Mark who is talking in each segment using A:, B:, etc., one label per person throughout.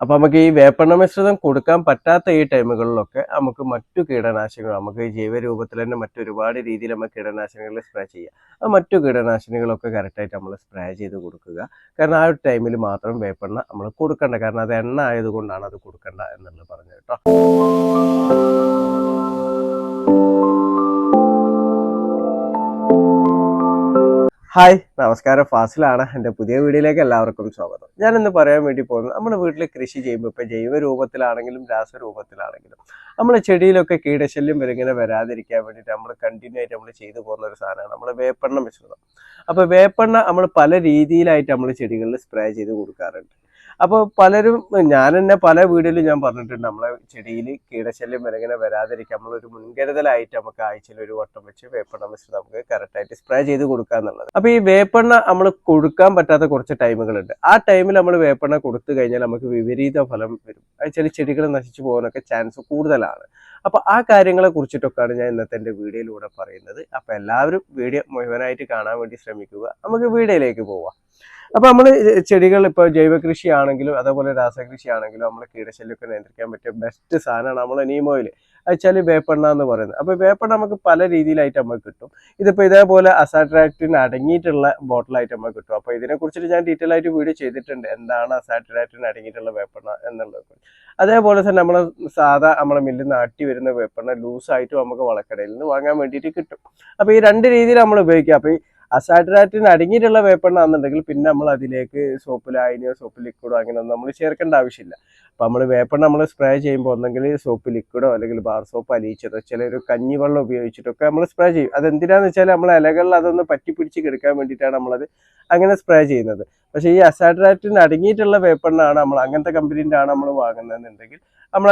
A: അപ്പൊ നമുക്ക് ഈ വേപ്പെണ്ണ മിശ്രിതം കൊടുക്കാൻ പറ്റാത്ത ഈ ടൈമുകളിലൊക്കെ നമുക്ക് മറ്റു കീടനാശിനികൾ നമുക്ക് ഈ ജൈവരൂപത്തിൽ തന്നെ മറ്റൊരുപാട് രീതിയിൽ നമുക്ക് കീടനാശിനികൾ സ്പ്രേ ചെയ്യാം. ആ മറ്റു കീടനാശിനികളൊക്കെ കറക്റ്റായിട്ട് നമ്മൾ സ്പ്രേ ചെയ്ത് കൊടുക്കുക. കാരണം ആ ഒരു ടൈമിൽ മാത്രം വേപ്പെണ്ണ നമ്മൾ കൊടുക്കണ്ട. കാരണം അത് എണ്ണ ആയതുകൊണ്ടാണ് അത് കൊടുക്കണ്ട എന്നുള്ളത് പറഞ്ഞു കേട്ടോ. ഹായ് നമസ്കാരം. ഫാസിലാണ്. എന്റെ പുതിയ വീഡിയോയിലേക്ക് എല്ലാവർക്കും സ്വാഗതം. ഞാൻ ഇന്ന് പറയാൻ വേണ്ടി പോകുന്നത് നമ്മുടെ വീട്ടിൽ കൃഷി ചെയ്യുമ്പോൾ ഇപ്പോൾ ജൈവ രൂപത്തിലാണെങ്കിലും രാസരൂപത്തിലാണെങ്കിലും നമ്മൾ ചെടിയിലൊക്കെ കീടശല്യം വരിങ്ങനെ വരാതിരിക്കാൻ വേണ്ടിയിട്ട് നമ്മൾ കണ്ടിന്യൂ ആയിട്ട് നമ്മൾ ചെയ്തു പോകുന്ന ഒരു സാധനമാണ് നമ്മൾ വേപ്പെണ്ണ മിശ്രിതം. അപ്പോൾ വേപ്പെണ്ണ നമ്മൾ പല രീതിയിലായിട്ട് നമ്മൾ ചെടികളിൽ സ്പ്രേ ചെയ്ത് കൊടുക്കാറുണ്ട്. അപ്പോൾ പലരും ഞാൻ തന്നെ പല വീടുകളിലും ഞാൻ പറഞ്ഞിട്ടുണ്ട് നമ്മളെ ചെടിയിൽ കീടശല്യം വരങ്ങനെ വരാതിരിക്കാൻ നമ്മളൊരു മുൻകരുതലായിട്ട് നമുക്ക് ആഴ്ചയിൽ ഒരു വട്ടം വെച്ച് വേപ്പെണ്ണ വെച്ച് നമുക്ക് കറക്റ്റായിട്ട് സ്പ്രേ ചെയ്ത് കൊടുക്കുക എന്നുള്ളത്. അപ്പോൾ ഈ വേപ്പെണ്ണ നമ്മൾ കൊടുക്കാൻ പറ്റാത്ത കുറച്ച് ടൈമുകളുണ്ട്. ആ ടൈമിൽ നമ്മൾ വേപ്പെണ്ണ കൊടുത്തു കഴിഞ്ഞാൽ നമുക്ക് വിപരീത ഫലം വരും. അത് ചില ചെടികൾ നശിച്ചു പോകാനൊക്കെ ചാൻസ് കൂടുതലാണ്. അപ്പോൾ ആ കാര്യങ്ങളെ കുറിച്ചിട്ടൊക്കെയാണ് ഞാൻ ഇന്നത്തെ എന്റെ വീഡിയോയിലൂടെ പറയുന്നത്. അപ്പോൾ എല്ലാവരും വീഡിയോ മുഴുവനായിട്ട് കാണാൻ വേണ്ടി ശ്രമിക്കുക. നമുക്ക് വീഡിയോയിലേക്ക് പോവാം. അപ്പോൾ നമ്മൾ ചെടികൾ ഇപ്പോൾ ജൈവ കൃഷി ആണെങ്കിലും അതേപോലെ രാസകൃഷി ആണെങ്കിലും നമ്മൾ കീടശല്യമൊക്കെ നിയന്ത്രിക്കാൻ പറ്റിയ ബെസ്റ്റ് സാധനമാണ് നമ്മൾ നീം ഓയിൽ വെച്ചാൽ വേപ്പെണ്ണ എന്ന് പറയുന്നത്. അപ്പോൾ വേപ്പെണ്ണ നമുക്ക് പല രീതിയിലായിട്ട് നമുക്ക് കിട്ടും. ഇതിപ്പോ ഇതേപോലെ അസാട്രാക്റ്റിന് അടങ്ങിയിട്ടുള്ള ബോട്ടിലായിട്ട് നമുക്ക് കിട്ടും. അപ്പോൾ ഇതിനെക്കുറിച്ചിട്ട് ഞാൻ ഡീറ്റെയിൽ ആയിട്ട് വീഡിയോ ചെയ്തിട്ടുണ്ട്. എന്താണ് അസാട്രാക്റ്റിന് അടങ്ങിയിട്ടുള്ള വേപ്പെണ്ണ എന്നുള്ളത്. അതേപോലെ തന്നെ നമ്മൾ സാധാ നമ്മളെ മില്ലിൽ നാട്ടി വരുന്ന വേപ്പെണ്ണ ലൂസ് ആയിട്ട് നമുക്ക് വളക്കടയിൽ നിന്ന് വാങ്ങാൻ വേണ്ടിയിട്ട് കിട്ടും. അപ്പോൾ ഈ രണ്ട് രീതിയിൽ നമ്മൾ ഉപയോഗിക്കുക അപ്പോൾ ഈ അസാട്രാറ്റിന് അടങ്ങിയിട്ടുള്ള വേപ്പെണ്ണ ആണെന്നുണ്ടെങ്കിൽ പിന്നെ നമ്മൾ അതിലേക്ക് സോപ്പ് ലായനിയോ സോപ്പ് ലിക്വിഡോ അങ്ങനെ ഒന്നും നമ്മൾ ചേർക്കേണ്ട ആവശ്യമില്ല. അപ്പം നമ്മൾ വേപ്പെണ്ണ നമ്മൾ സ്പ്രേ ചെയ്യുമ്പോൾ ഒന്നെങ്കിൽ സോപ്പ് ലിക്വിഡോ അല്ലെങ്കിൽ ബാർ സോപ്പ് അലിയിച്ചതോ ചില ഒരു കഞ്ഞിവെള്ളം ഉപയോഗിച്ചിട്ടൊക്കെ നമ്മൾ സ്പ്രേ ചെയ്യും. അതെന്തിനാന്ന് വെച്ചാൽ നമ്മൾ ഇലകളിൽ അതൊന്ന് പറ്റി പിടിച്ച് കിടക്കാൻ വേണ്ടിയിട്ടാണ് നമ്മളത് അങ്ങനെ സ്പ്രേ ചെയ്യുന്നത്. പക്ഷേ ഈ അസാട്രാറ്റിന് അടങ്ങിയിട്ടുള്ള പേപ്പറിനാണ് നമ്മൾ അങ്ങനത്തെ കമ്പനീന്റെ ആണ് നമ്മൾ വാങ്ങുന്നതെന്നുണ്ടെങ്കിൽ നമ്മൾ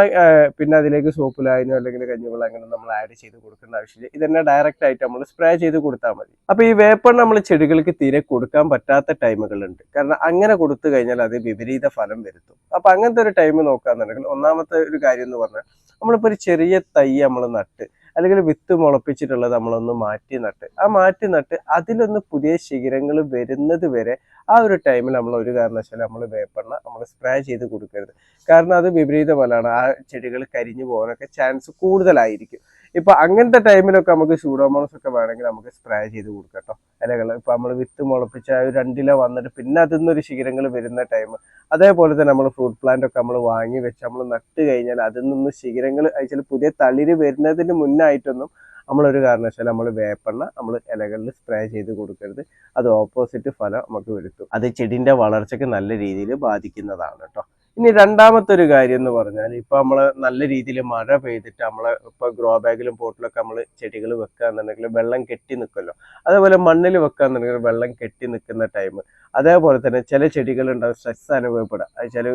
A: പിന്നെ അതിലേക്ക് സോപ്പ് ലായനോ അല്ലെങ്കിൽ കഞ്ഞിവെള്ളം അങ്ങനെ നമ്മൾ ആഡ് ചെയ്ത് കൊടുക്കേണ്ട ആവശ്യമില്ല. ഇതന്നെ ഡയറക്റ്റ് ആയിട്ട് നമ്മൾ സ്പ്രേ ചെയ്ത് കൊടുത്താൽ മതി. അപ്പോൾ ഈ വേപ്പർ നമ്മൾ ചെടികൾക്ക് തീരെ കൊടുക്കാൻ പറ്റാത്ത ടൈമുകളുണ്ട്. കാരണം അങ്ങനെ കൊടുത്തു കഴിഞ്ഞാൽ അത് വിപരീത ഫലം വരുത്തും. അപ്പോൾ അങ്ങനത്തെ ഒരു ടൈം നോക്കുകയാണെന്നുണ്ടെങ്കിൽ ഒന്നാമത്തെ ഒരു കാര്യം എന്ന് പറഞ്ഞാൽ നമ്മളിപ്പോൾ ഒരു ചെറിയ തൈ നമ്മൾ നട്ട് അല്ലെങ്കിൽ വിത്ത് മുളപ്പിച്ചിട്ടുള്ളത് നമ്മളൊന്ന് മാറ്റി നട്ട്. ആ മാറ്റി നട്ട് അതിലൊന്ന് പുതിയ ശിഖരങ്ങൾ വരുന്നത് വരെ ആ ഒരു ടൈമിൽ നമ്മൾ ഒരു കാരണവശാലും നമ്മൾ വേപ്പെണ്ണ നമ്മൾ സ്പ്രേ ചെയ്ത് കൊടുക്കരുത്. കാരണം അത് വിപരീത ഫലമാണ് ആ ചെടികൾ കരിഞ്ഞു പോകാനൊക്കെ ചാൻസ് കൂടുതലായിരിക്കും. ഇപ്പൊ അങ്ങനത്തെ ടൈമിലൊക്കെ നമുക്ക് സൂഡോമോണസ് ഒക്കെ വേണമെങ്കിൽ നമുക്ക് സ്പ്രേ ചെയ്ത് കൊടുക്കാം കേട്ടോ ഇലകൾ ഇപ്പൊ നമ്മൾ വിത്ത് മുളപ്പിച്ച ഒരു രണ്ടില വന്നിട്ട് പിന്നെ അതിൽ നിന്നൊരു ശിഖരങ്ങൾ വരുന്ന ടൈം അതേപോലെ തന്നെ നമ്മൾ ഫ്രൂട്ട് പ്ലാന്റ് ഒക്കെ നമ്മൾ വാങ്ങി വെച്ച് നമ്മൾ നട്ട് കഴിഞ്ഞാൽ അതിൽ നിന്ന് ശിഖരങ്ങൾ അയച്ചാൽ പുതിയ തളിര് വരുന്നതിന് മുന്നായിട്ടൊന്നും നമ്മളൊരു കാരണവശാലും നമ്മൾ വേപ്പെണ്ണ നമ്മൾ ഇലകളിൽ സ്പ്രേ ചെയ്ത് കൊടുക്കരുത്. അത് ഓപ്പോസിറ്റ് ഫലം നമുക്ക് വരുത്തും. അത് ചെടിന്റെ വളർച്ചയ്ക്ക് നല്ല രീതിയിൽ ബാധിക്കുന്നതാണ് കേട്ടോ ഇനി രണ്ടാമത്തെ ഒരു കാര്യം എന്ന് പറഞ്ഞാൽ ഇപ്പൊ നമ്മൾ നല്ല രീതിയിൽ മഴ പെയ്തിട്ട് നമ്മൾ ഇപ്പൊ ഗ്രോ ബാഗിലും പോട്ടിലൊക്കെ നമ്മൾ ചെടികൾ വെക്കുകയാണെന്നുണ്ടെങ്കിൽ വെള്ളം കെട്ടി നിൽക്കുമല്ലോ അതേപോലെ മണ്ണിൽ വെക്കുകയാണെന്നുണ്ടെങ്കിൽ വെള്ളം കെട്ടി നിൽക്കുന്ന ടൈം അതേപോലെ തന്നെ ചില ചെടികൾ ഉണ്ടാവും സ്ട്രെസ് അനുഭവപ്പെടുക. അത് ചില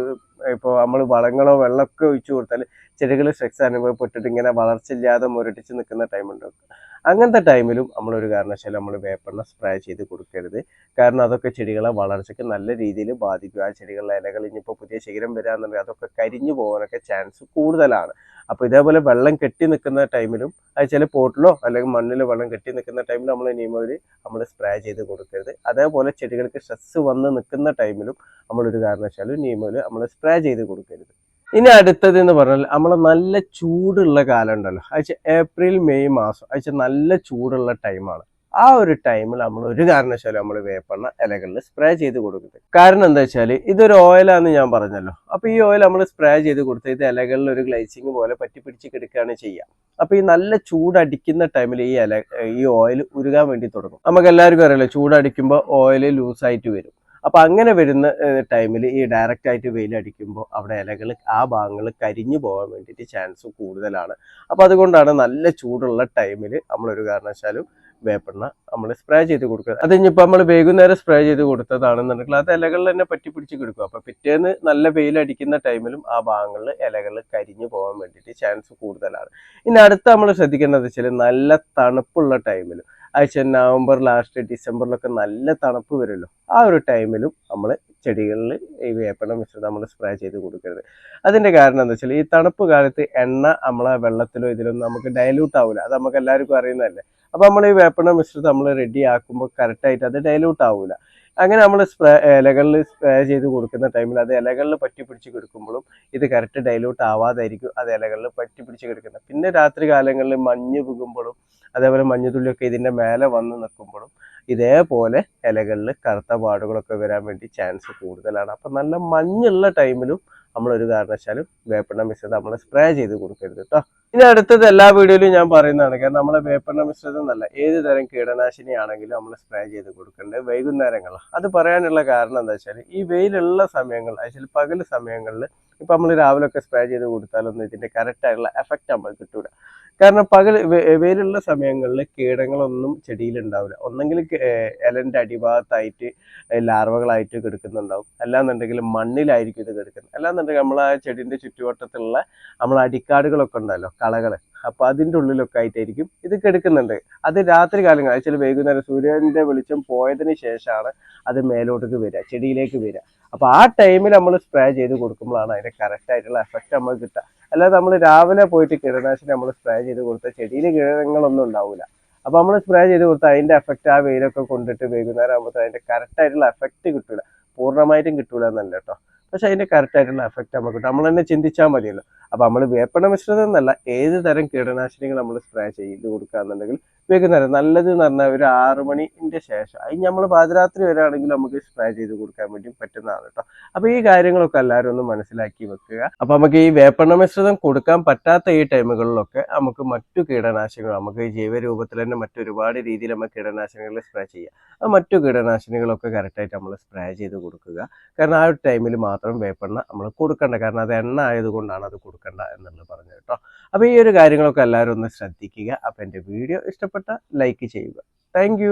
A: ഇപ്പോൾ നമ്മൾ വളങ്ങളോ വെള്ളമൊക്കെ ഒഴിച്ചു കൊടുത്താൽ ചെടികൾ സ്ട്രെസ് അനുഭവപ്പെട്ടിട്ട് ഇങ്ങനെ വളർച്ചയില്ലാതെ മുരടിച്ച് നിൽക്കുന്ന ടൈം ഉണ്ടാവും അങ്ങനത്തെ ടൈമിലും നമ്മളൊരു കാരണവശാലും നമ്മൾ വേപ്പെണ്ണ സ്പ്രേ ചെയ്ത് കൊടുക്കരുത്. കാരണം അതൊക്കെ ചെടികളെ വളർച്ചയ്ക്ക് നല്ല രീതിയിൽ ബാധിക്കും. ആ ചെടികളുടെ ഇലകൾ ഇനിയിപ്പോൾ പുതിയ ശിഖരം വരാന്നുണ്ടെങ്കിൽ അതൊക്കെ കരിഞ്ഞു പോകാനൊക്കെ ചാൻസ് കൂടുതലാണ്. അപ്പോൾ ഇതേപോലെ വെള്ളം കെട്ടി നിൽക്കുന്ന ടൈമിലും അത് ചില പോട്ടിലോ അല്ലെങ്കിൽ മണ്ണിലോ വെള്ളം കെട്ടി നിൽക്കുന്ന ടൈമിലും നമ്മൾ നീമോയിൽ നമ്മൾ സ്പ്രേ ചെയ്ത് കൊടുക്കരുത്. അതേപോലെ ചെടികൾക്ക് സ്ട്രെസ് വന്ന് നിൽക്കുന്ന ടൈമിലും നമ്മളൊരു കാരണവശാലും നീമോയിൽ നമ്മൾ സ്പ്രേ ചെയ്ത് കൊടുക്കരുത്. ഇനി അടുത്തത് എന്ന് പറഞ്ഞാൽ നമ്മൾ നല്ല ചൂടുള്ള കാലം ഉണ്ടല്ലോ. അയച്ച ഏപ്രിൽ മെയ് മാസം. അയച്ച നല്ല ചൂടുള്ള ടൈമാണ്. ആ ഒരു ടൈമിൽ നമ്മൾ ഒരു കാരണവശാലും നമ്മൾ വേപ്പെണ്ണ ഇലകളിൽ സ്പ്രേ ചെയ്ത് കൊടുക്കുന്നത് കാരണം എന്താ വെച്ചാൽ ഇതൊരു ഓയിലാന്ന് ഞാൻ പറഞ്ഞല്ലോ. അപ്പൊ ഈ ഓയിൽ നമ്മൾ സ്പ്രേ ചെയ്ത് കൊടുത്ത് ഇത് ഇലകളിൽ ഒരു ഗ്ലൈസിങ് പോലെ പറ്റി പിടിച്ച് കിടക്കുകയാണ് ചെയ്യുക അപ്പൊ ഈ നല്ല ചൂടടിക്കുന്ന ടൈമിൽ ഈ ഇല ഈ ഓയിൽ ഉരുകാൻ വേണ്ടി തുടങ്ങും. നമുക്ക് എല്ലാവർക്കും അറിയാലോ ചൂടടിക്കുമ്പോൾ ഓയിൽ ലൂസായിട്ട് വരും. അപ്പൊ അങ്ങനെ വരുന്ന ടൈമിൽ ഈ ഡയറക്റ്റ് ആയിട്ട് വെയിലടിക്കുമ്പോൾ അവിടെ ഇലകൾ ആ ഭാഗങ്ങൾ കരിഞ്ഞു പോകാൻ വേണ്ടിയിട്ട് ചാൻസ് കൂടുതലാണ്. അപ്പൊ അതുകൊണ്ടാണ് നല്ല ചൂടുള്ള ടൈമിൽ നമ്മളൊരു കാരണവശാലും വേപ്പെണ്ണ നമ്മൾ സ്പ്രേ ചെയ്ത് കൊടുക്കുക. അത് ഇനിയിപ്പോൾ നമ്മൾ വൈകുന്നേരം സ്പ്രേ ചെയ്ത് കൊടുത്തതാണെന്നുണ്ടെങ്കിൽ അത് ഇലകളിൽ തന്നെ പറ്റി പിടിച്ച് കിടക്കും. അപ്പൊ പിറ്റേന്ന് നല്ല വെയിലടിക്കുന്ന ടൈമിലും ആ ഭാഗങ്ങളിൽ ഇലകൾ കരിഞ്ഞു പോകാൻ വേണ്ടിയിട്ട് ചാൻസ് കൂടുതലാണ്. ഇനി അടുത്ത നമ്മൾ ശ്രദ്ധിക്കേണ്ടത് വെച്ചാൽ നല്ല തണുപ്പുള്ള ടൈമിൽ ആഴ്ച നവംബർ ലാസ്റ്റ് ഡിസംബറിലൊക്കെ നല്ല തണുപ്പ് വരുമല്ലോ. ആ ഒരു ടൈമിലും നമ്മൾ ചെടികളിൽ ഈ വേപ്പണ മിശ്രിതം നമ്മൾ സ്പ്രേ ചെയ്ത് കൊടുക്കരുത്. അതിന്റെ കാരണം എന്താ വെച്ചാൽ ഈ തണുപ്പ് കാലത്ത് എണ്ണ നമ്മളെ വെള്ളത്തിലോ ഇതിലൊന്നും നമുക്ക് ഡൈലൂട്ട് ആവില്ല അത് നമുക്ക് എല്ലാവർക്കും അറിയുന്നതല്ലേ. അപ്പോൾ നമ്മൾ ഈ വേപ്പണ മിശ്രിതം നമ്മൾ റെഡി ആക്കുമ്പോൾ കറക്റ്റായിട്ട് അത് ഡൈലൂട്ട് ആവില്ല അങ്ങനെ നമ്മൾ സ്പ്രേ ഇലകളിൽ സ്പ്രേ ചെയ്ത് കൊടുക്കുന്ന ടൈമിൽ അത് ഇലകളിൽ പറ്റി പിടിച്ച് കിടക്കുമ്പോഴും ഇത് കറക്റ്റ് ഡൈലൂട്ട് ആവാതായിരിക്കും അത് ഇലകളിൽ പറ്റി പിടിച്ച് കിടക്കുന്നത്. പിന്നെ രാത്രി കാലങ്ങളിൽ മഞ്ഞ് പുകുമ്പോഴും അതേപോലെ മഞ്ഞുതുള്ളിയൊക്കെ ഇതിന്റെ മേലെ വന്ന് നിൽക്കുമ്പോഴും ഇതേപോലെ ഇലകളിൽ കറുത്ത പാടുകളൊക്കെ വരാൻ വേണ്ടി ചാൻസ് കൂടുതലാണ്. അപ്പം നല്ല മഞ്ഞുള്ള ടൈമിലും നമ്മൾ ഒരു കാരണവശാലും വേപ്പെണ്ണ മിശ്രിതം നമ്മൾ സ്പ്രേ ചെയ്ത് കൊടുക്കരുത് കേട്ടോ ഇനി അടുത്തത് എല്ലാ വീഡിയോയിലും ഞാൻ പറയുന്നതാണ് കാരണം നമ്മളെ വേപ്പെണ്ണ മിശ്രിതം എന്നല്ല ഏത് തരം കീടനാശിനി ആണെങ്കിലും നമ്മൾ സ്പ്രേ ചെയ്ത് കൊടുക്കേണ്ടത് വൈകുന്നേരങ്ങളാണ് അത് പറയാനുള്ള കാരണം എന്താ വെച്ചാൽ ഈ വെയിലുള്ള സമയങ്ങൾ അതിൽ പകൽ സമയങ്ങളിൽ ഇപ്പം നമ്മൾ രാവിലെ ഒക്കെ സ്പ്രേ ചെയ്ത് കൊടുത്താലൊന്നും ഇതിന്റെ കറക്റ്റായിട്ടുള്ള എഫക്റ്റ് നമ്മൾ കിട്ടൂല. കാരണം പകൽ വെയിലുള്ള സമയങ്ങളിൽ കീടങ്ങളൊന്നും ചെടിയിൽ ഉണ്ടാവില്ല ഒന്നെങ്കിൽ ഇലന്റെ അടിഭാഗത്തായിട്ട് ലാർവകളായിട്ട് കിടക്കുന്നുണ്ടാവും. അല്ലാന്നുണ്ടെങ്കിൽ മണ്ണിലായിരിക്കും ഇത് കിടക്കുന്നത്. അല്ലാന്നുണ്ടെങ്കിൽ നമ്മൾ ആ ചെടിന്റെ ചുറ്റുവട്ടത്തുള്ള നമ്മൾ അടിക്കാടുകളൊക്കെ ഉണ്ടല്ലോ കളകൾ അപ്പോൾ അതിന്റെ ഉള്ളിലൊക്കെ ആയിട്ടായിരിക്കും ഇത് എടുക്കുന്നുണ്ട് അത് രാത്രി കാലങ്ങൾ ചില വൈകുന്നേരം സൂര്യന്റെ വെളിച്ചം പോയതിന് ശേഷമാണ് അത് മേലോട്ടേക്ക് വരിക ചെടിയിലേക്ക് വരിക. അപ്പോൾ ആ ടൈമിൽ നമ്മൾ സ്പ്രേ ചെയ്ത് കൊടുക്കുമ്പോഴാണ് അതിന്റെ കറക്റ്റ് ആയിട്ടുള്ള എഫക്റ്റ് നമ്മൾ കിട്ടുക. അല്ലാതെ നമ്മൾ രാവിലെ പോയിട്ട് കീടനാശിനി നമ്മൾ സ്പ്രേ ചെയ്ത് കൊടുത്താൽ ചെടിയിൽ കീടങ്ങളൊന്നും ഉണ്ടാവില്ല. അപ്പോൾ നമ്മൾ സ്പ്രേ ചെയ്ത് കൊടുത്താൽ അതിന്റെ എഫക്റ്റ് ആ വെയിലൊക്കെ കൊണ്ടിട്ട് വൈകുന്നേരം ആകുമ്പോൾ അതിന്റെ കറക്റ്റ് ആയിട്ടുള്ള എഫക്റ്റ് കിട്ടില്ല പൂർണമായിട്ടും കിട്ടൂല എന്നല്ല കേട്ടോ. പക്ഷെ അതിന്റെ കറക്റ്റ് ആയിട്ടുള്ള എഫക്റ്റ് നമുക്ക് കിട്ടും. നമ്മൾ തന്നെ ചിന്തിച്ചാൽ മതിയല്ലോ. അപ്പോൾ നമ്മൾ വേപ്പണ മിശ്രിതം എന്നല്ല ഏത് തരം കീടനാശിനികൾ നമ്മൾ സ്പ്രേ ചെയ്ത് കൊടുക്കുകയാണെന്നുണ്ടെങ്കിൽ വൈകുന്നേരം നല്ലത് എന്ന് പറഞ്ഞാൽ ഒരു ആറു മണിന്റെ ശേഷം. അത് നമ്മൾ പാതിരാത്രി വരെയാണെങ്കിൽ നമുക്ക് സ്പ്രേ ചെയ്ത് കൊടുക്കാൻ വേണ്ടി പറ്റുന്നതാണ് കേട്ടോ. അപ്പോൾ ഈ കാര്യങ്ങളൊക്കെ എല്ലാവരും ഒന്ന് മനസ്സിലാക്കി വെക്കുക. അപ്പോൾ നമുക്ക് ഈ വേപ്പണ മിശ്രിതം കൊടുക്കാൻ പറ്റാത്ത ഈ ടൈമുകളിലൊക്കെ നമുക്ക് മറ്റു കീടനാശിനികൾ നമുക്ക് ജൈവരൂപത്തിൽ തന്നെ മറ്റൊരുപാട് രീതിയിൽ നമ്മൾ കീടനാശിനികൾ സ്പ്രേ ചെയ്യാം. ആ മറ്റു കീടനാശിനികളൊക്കെ കറക്റ്റായിട്ട് നമ്മൾ സ്പ്രേ ചെയ്ത് കൊടുക്കുക. കാരണം ആ ഒരു ടൈമിൽ മാത്രം വേപ്പെണ്ണ നമ്മൾ കൊടുക്കേണ്ട. കാരണം അത് എണ്ണ ആയതുകൊണ്ടാണ് അത് കൊടുക്കണ്ട എന്നുള്ളത് പറഞ്ഞു കേട്ടോ. അപ്പോൾ ഈ ഒരു കാര്യങ്ങളൊക്കെ എല്ലാവരും ഒന്ന് ശ്രദ്ധിക്കുക. അപ്പോൾ എന്റെ വീഡിയോ ഇഷ്ടപ്പെട്ട ലൈക്ക് ചെയ്യുക. താങ്ക്